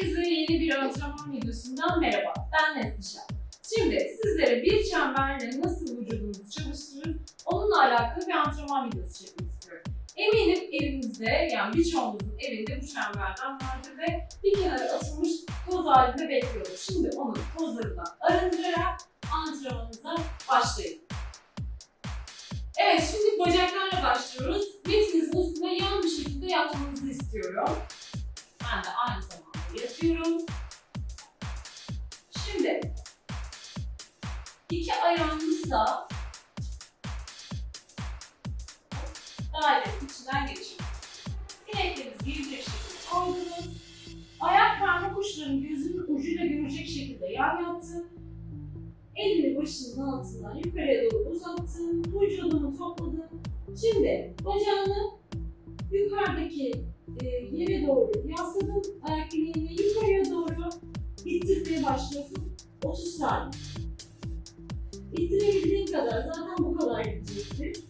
Herkese yeni bir antrenman videosundan merhaba. Ben Neslişah. Şimdi sizlere bir çemberle nasıl vücudunuzu çalıştırır, onunla alakalı bir antrenman videosu çekmek istiyorum. Eminim evinizde, yani birçoğunuzun evinde bu çemberden vardır ve bir kenara atılmış toz halinde bekliyordur. Şimdi onu tozlarından arındırarak antrenmanımıza başlayın. Evet, şimdi bacaklarla başlıyoruz. Betinizin üstüne yan bir şekilde yatmanızı istiyorum. Ben de aynı yatıyorum. Şimdi iki ayağınızla dairenin içinden geçin. Bileklerinizi girecek şekilde koydunuz. Ayak parmak uçlarını gözünün ucuyla görecek şekilde yan yattın. Elini başının altından yukarıya doğru uzattın. Vücudunu topladın. Şimdi bacağını yukarıdaki e, yere doğru yasladın. Ayak bileğini yukarıya doğru ittirmeye başlıyorsun. 30 saniye. İttirebildiğin kadar zaten bu kadar gidecektir.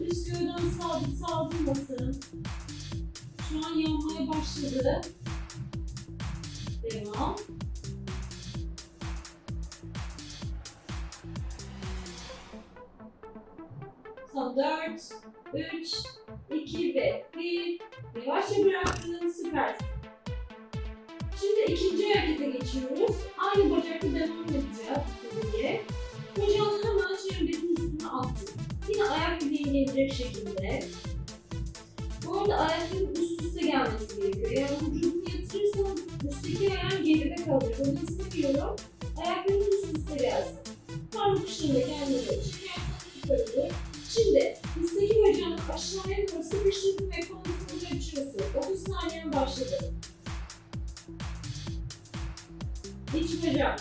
Üst gövden sabit saldırmasın. Şu an yanmaya başladı. Devam. 4, 3, 2 ve 1. Yavaşça bıraktın, süpersin. Şimdi ikinci harekete geçiyoruz. Aynı bacakla devam edeceğiz diye. Bacağını hemen çemberin üstüne attın. Yine ayak bileğine inecek şekilde. Bu arada ayakların üst üste gelmesi gerekiyor. Eğer vücudunu yatırırsan üstteki ayağın geride kalıyor. Bunu istemiyorum. Ayakların üst üste gelsin. Parmak uçlarında kendine çekersen süper. Şimdi üstteki bacağını aşağıya doğru sıkıştırdın ve kontrolü açıyorsun. 30 saniyen başladı. İç bacak.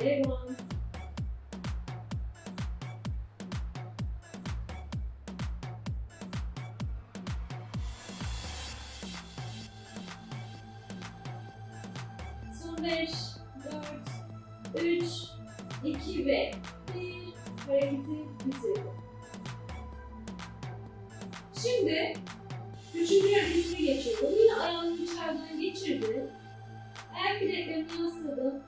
Devam. Geçirdin. Ayak bileklerini yasladın.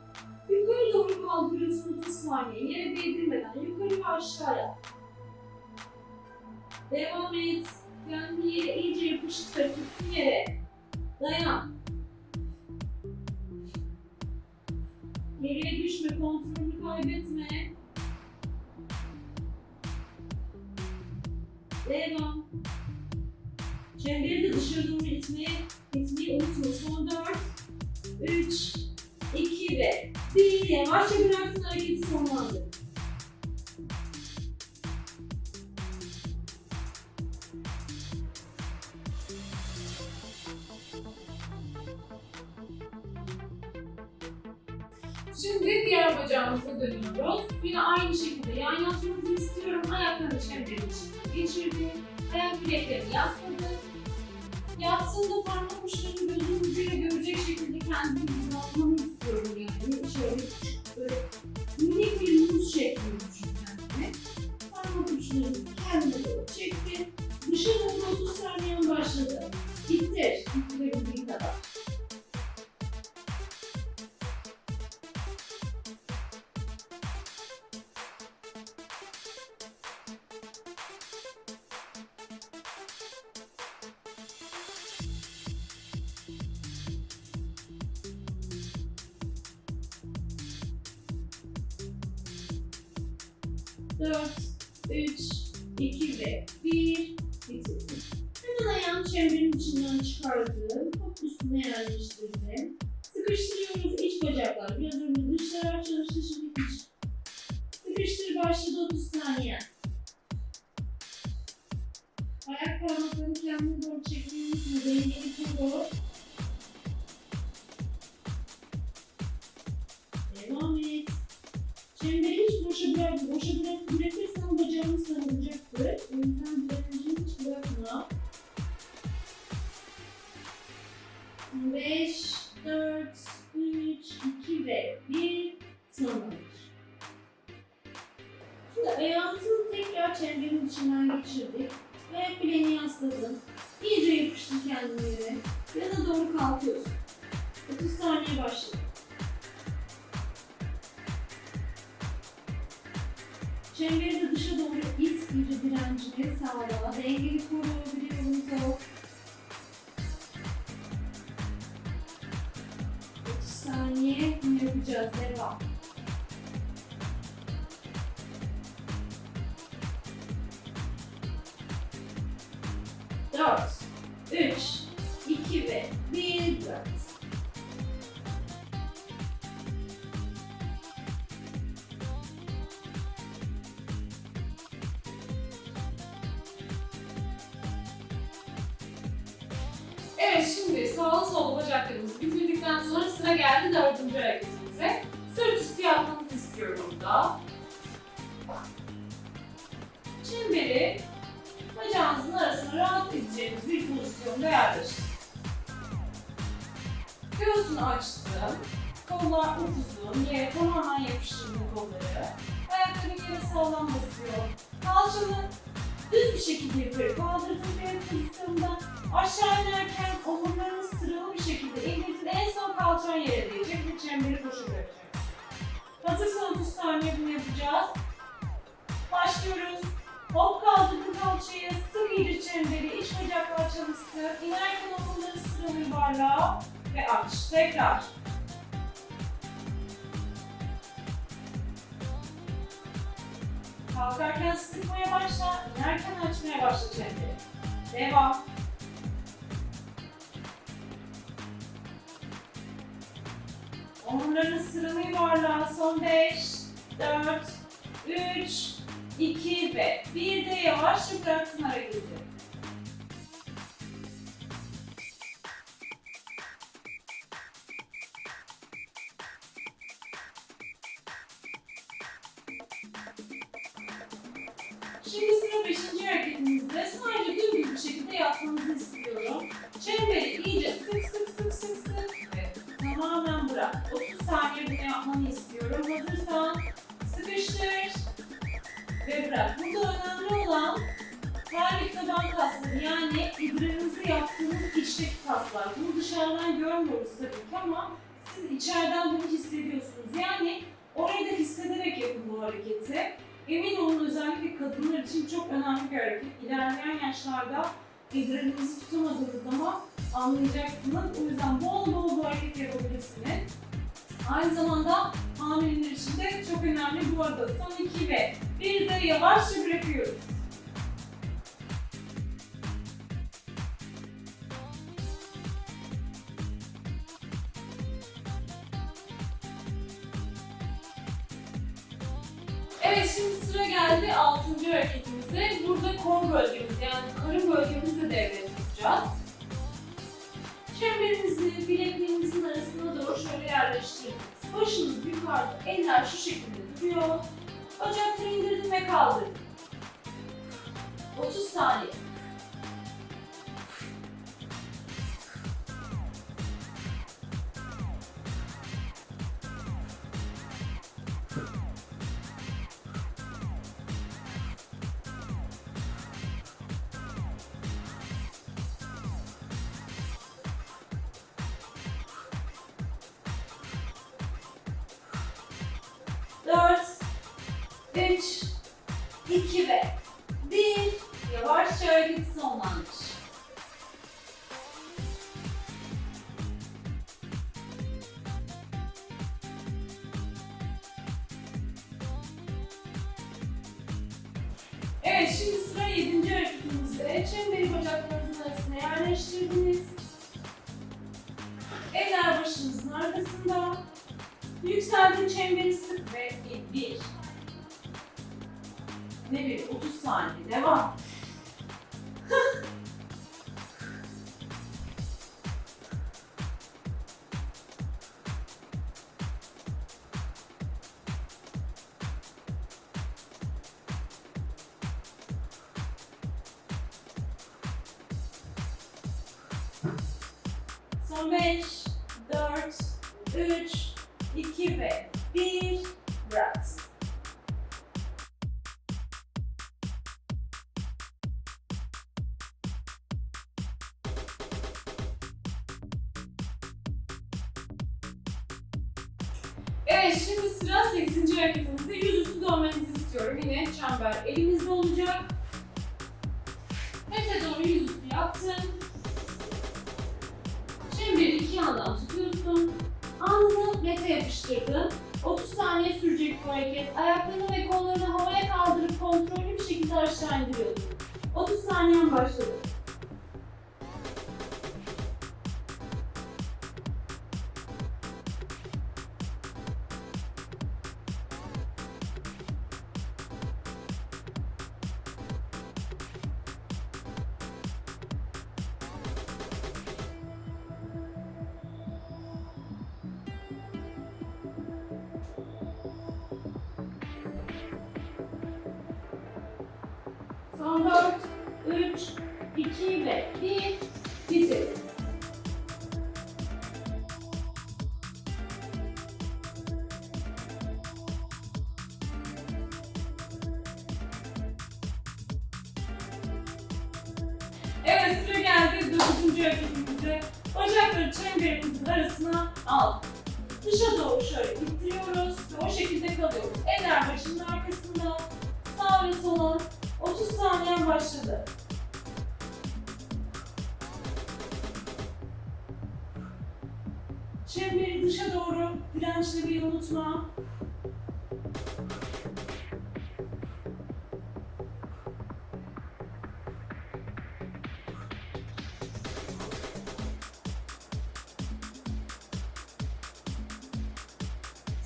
Yukarı doğru kaldırıyorsun 30 saniye. Yere değdirmeden yukarı ve aşağıya. Devam et. Kendini yere iyice yapıştır. Tutun yere. Dayan. Geriye düşme, kontrolünü kaybetme. Devam. Çemberi de dışarı doğru itmeye, itmeyi unutma. Son 4, 3, 2 ve 1. Yavaşça bıraktın hareketi sonlandır. Şimdi diğer bacağımıza dönüyoruz. Yine aynı şekilde yan yatmanızı istiyorum. Ayaklarını çemberin içine geçirdi. Ayak bileklerini yasladı. Yattığında parmak uçlarını gözünün ucuyla görecek şekilde kendini hizalamanı istiyorum yani. Şöyle böyle minik bir muz şeklinde Top üstüne yerleştirdim. Sıkıştırıyoruz iç bacaklar. Biraz önce dışlara çalıştı şimdi iç. Sıkıştır başladı 30 saniye. Ayak parmaklarını kendine doğru çekmeyi unutma. Dengeli koru. bir sığınılır. Şimdi ayağımızı tekrar çemberin içinden geçirdik ve pleni yasladın. İyice yapıştır kendini yere. Yana doğru kalkıyorsun. 30 saniye başladı. Çemberi de dışa doğru it, iyice direncini sağla. Dengeli koru, biliyorsunuz o. bunu yapacağız. Devam. Dört, üç, iki ve bir dört. Pozisyonda yerleştirin. Göğsünü açtım. Kollar upuzun, yere tamamen yapıştırdım kolları. Ayakların yere sağlam basıyor. Kalçanı düz bir şekilde yukarı kaldırdım bir pozisyonda. Aşağı inerken omurlarınız sıralı bir şekilde indirdin. En son kalçan yere değecek ve çemberi boşa bırakacaksın. Hazırsan 30 saniye bunu yapacağız. Başlıyoruz. Hop kaldırdın kalçayı, sık iyice çemberi, iç bacaklar çalışsın. İnerken omurları sıralı yuvarla ve aç. Tekrar. Kalkarken sıkmaya başla, inerken açmaya başla çemberi. Devam. Omurların sıralı yuvarlağı. Son 5, 4, 3, 2 ve 1 de yavaşça bıraktın hareketi. Şimdi sıra 5. hareketimizde sadece dümdüz bir şekilde yapmanızı istiyorum. Çemberi iyice sık sık sık sık sık ve tamamen bırak. 30 saniye bunu yapmanı istiyorum. Hazırsan sıkıştır ve bırak. Burada önemli olan her taban kasları yani idrarınızı yaptığınız içteki kaslar. Bunu dışarıdan görmüyoruz tabii ki ama siz içeriden bunu hissediyorsunuz. Yani orayı da hissederek yapın bu hareketi. Emin olun özellikle kadınlar için çok önemli bir hareket. İlerleyen yaşlarda idrarınızı tutamadığınız zaman anlayacaksınız. O yüzden bol bol bu hareket yapabilirsiniz. Aynı zamanda hamileler için de çok önemli bu arada. Son iki ve bir de yavaşça bırakıyoruz. Eller şu şekilde duruyor. Bacakları indirdim ve kaldırdım. 30 saniye. 3, 2 ve 1. Yavaşça hareket sonlanmış. Evet, şimdi sıra 7. hareketimizde. Çemberi bacaklarınızın arasına yerleştirdiniz. Eller başınızın arkasında. Yükseltin çemberi sık ve 1, ne bir? 30 saniye. Devam. Son 5, 4, 3, 2 ve 1. Evet şimdi sıra 8. hareketimizde yüzüstü dönmenizi istiyorum. Yine çember elimizde olacak. Mete doğru yüzüstü yaptın. Çemberi iki yandan tutuyorsun. Alnını mete yapıştırdın. 30 saniye sürecek bu hareket. Ayaklarını ve kollarını havaya kaldırıp kontrollü bir şekilde aşağı indiriyorsun. 30 saniyen başladı. Son 4, 3, 2 ve 1. Bitir. Evet sıra geldi dördüncü hareketimize. Bacakları çemberimizin arasına al. Dışa doğru şöyle ittiriyoruz ve o şekilde kalıyoruz. Eller başının arkasında, sağ ve sola 30 saniye başladı. Çemberi dışa doğru dirençleri unutma.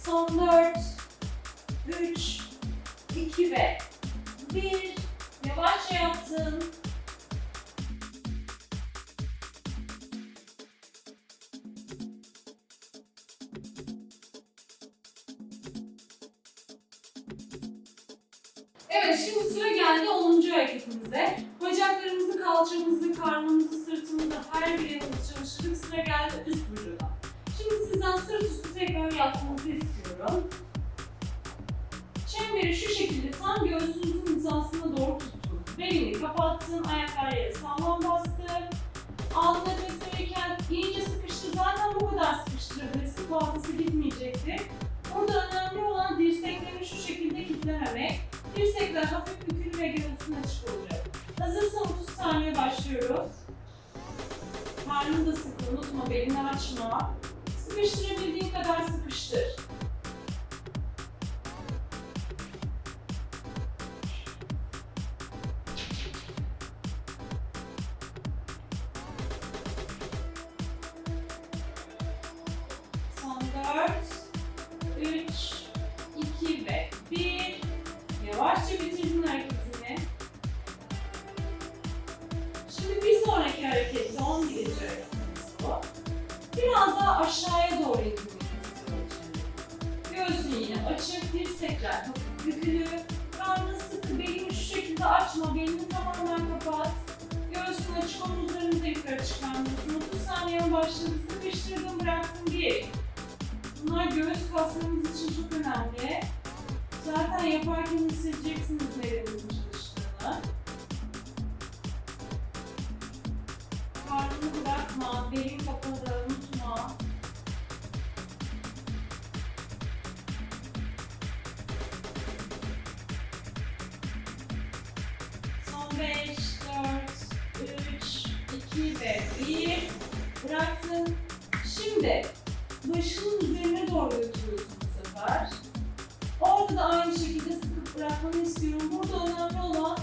Son 4, 3, 2 ve 1. Yavaşça yaptın. Evet şimdi sıra geldi 10. hareketimize. Bacaklarımızı, kalçamızı, karnımızı, sırtımızı her bir yerimizi çalıştırdık. Sıra geldi üst vücuda. Şimdi sizden sırt üstü tekrar yapmanızı istiyorum. Çemberi şu şekilde tam göğsünüzün hizasına doğru. Belini kapattın, ayaklar yere sağlam bastı. Alnına nefes iyice sıkıştı. Zaten bu kadar sıkıştırabilirsin. Fazlası gitmeyecekti. Burada önemli olan dirseklerini şu şekilde kilitlememek. Dirsekler hafif bükülü ve göğsün açık olacak. Hazırsan 30 saniye başlıyoruz. Karnını da sıkı, unutma belini açma. Sıkıştırabildiğin kadar sıkıştır. Göğsün açık, omuzlarını da yukarı çıkarmıyorsun. 30 saniyen başladı, sıkıştırdın, bıraktın bir. Bunlar göğüs kaslarımız için çok önemli. Zaten yaparken hissedeceksiniz neremizin çalıştığını. Başının üzerine doğru götürüyorsun bu sefer. Orada da aynı şekilde sıkıp bırakmanı istiyorum. Burada önemli olan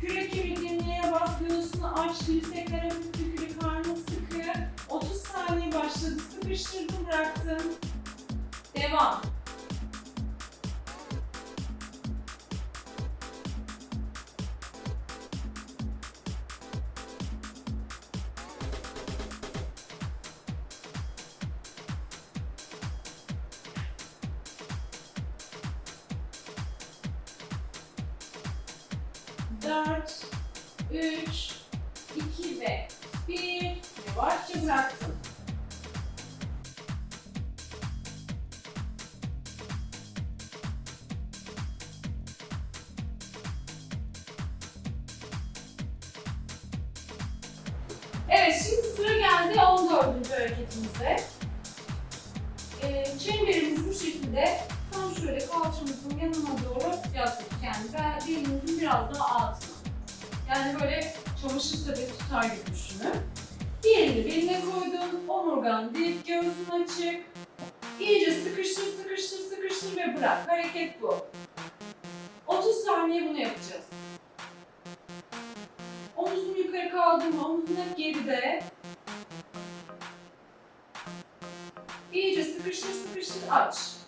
kürek kemiklerini yere bas, göğsünü aç, dirsekler hafif bükülü, karnı sıkı. 30 saniye başladı, sıkıştırdın, bıraktın. Devam. Dört, üç, iki ve bir. Yavaşça bıraktın. Evet şimdi sıra geldi 14. hareketimize. Ee, çemberimizi bu şekilde tam şöyle kalçamızın yanına doğru yastık yani belimizin biraz daha böyle çamaşır sepeti tutar gibi düşünün. Diğerini beline koydun, omurgan dik, göğsün açık. İyice sıkıştır, sıkıştır, sıkıştır ve bırak. Hareket bu. 30 saniye bunu yapacağız. Omuzunu yukarı kaldırma, omuzun hep geride. İyice sıkıştır, sıkıştır, aç.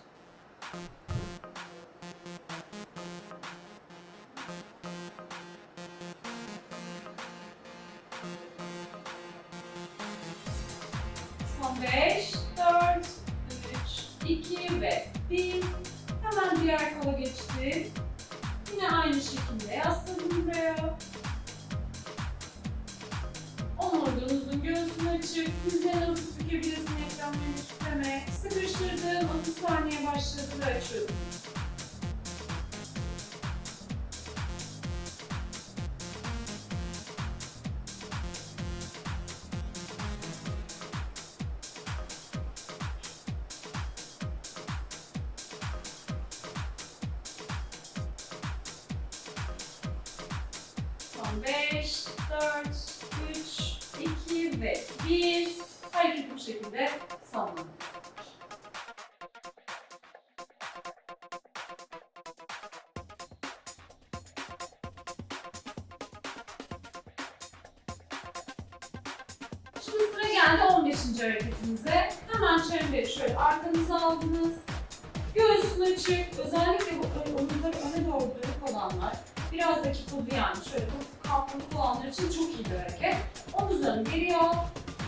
5, 4, 3, 2 ve 1. Hemen diğer kola geçti. Yine aynı şekilde yasladım buraya. Omurgunuzun göğsünü açık, dizlerini hafif bükebilirsin ekranlarını tükleme. Sıkıştırdın, 30 saniye başladı ve açıyorsun. 5, 4, 3, 2 ve 1. Hareket bu şekilde sallanıyor. Şimdi sıra geldi 15. hareketimize. Hemen çemberi şöyle arkanıza aldınız. Göğsün açık. Özellikle bu omuzları öne doğru dönük olanlar biraz da yani şöyle kalkınlık olanlar için çok iyi bir hareket. Omuzlarını geriye al.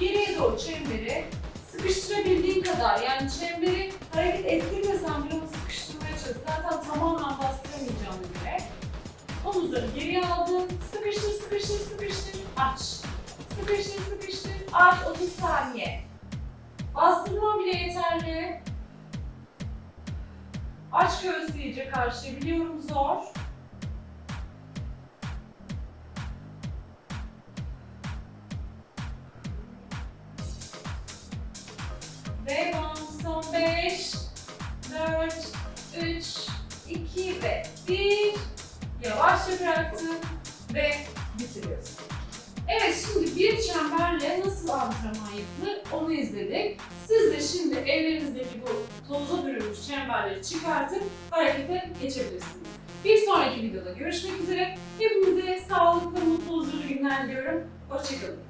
Geriye doğru çemberi sıkıştırabildiğin kadar yani çemberi hareket ettirmesen bile onu sıkıştırmaya çalış. Zaten tamamen bastıramayacağını göre. Omuzları geriye aldın. Sıkıştır, sıkıştır, sıkıştır. Aç. Sıkıştır, sıkıştır. Aç 30 saniye. Bastırma bile yeterli. Aç göğsü iyice. Biliyorum zor. Devam. Son 5, 4, 3, 2 ve 1. Yavaşça bıraktın ve bitiriyorsun. Evet şimdi bir çemberle nasıl antrenman yapılır onu izledik. Siz de şimdi ellerinizdeki bu toza bürünmüş çemberleri çıkartıp harekete geçebilirsiniz. Bir sonraki videoda görüşmek üzere. Hepinize sağlıklı, mutlu, huzurlu günler diliyorum. Hoşçakalın.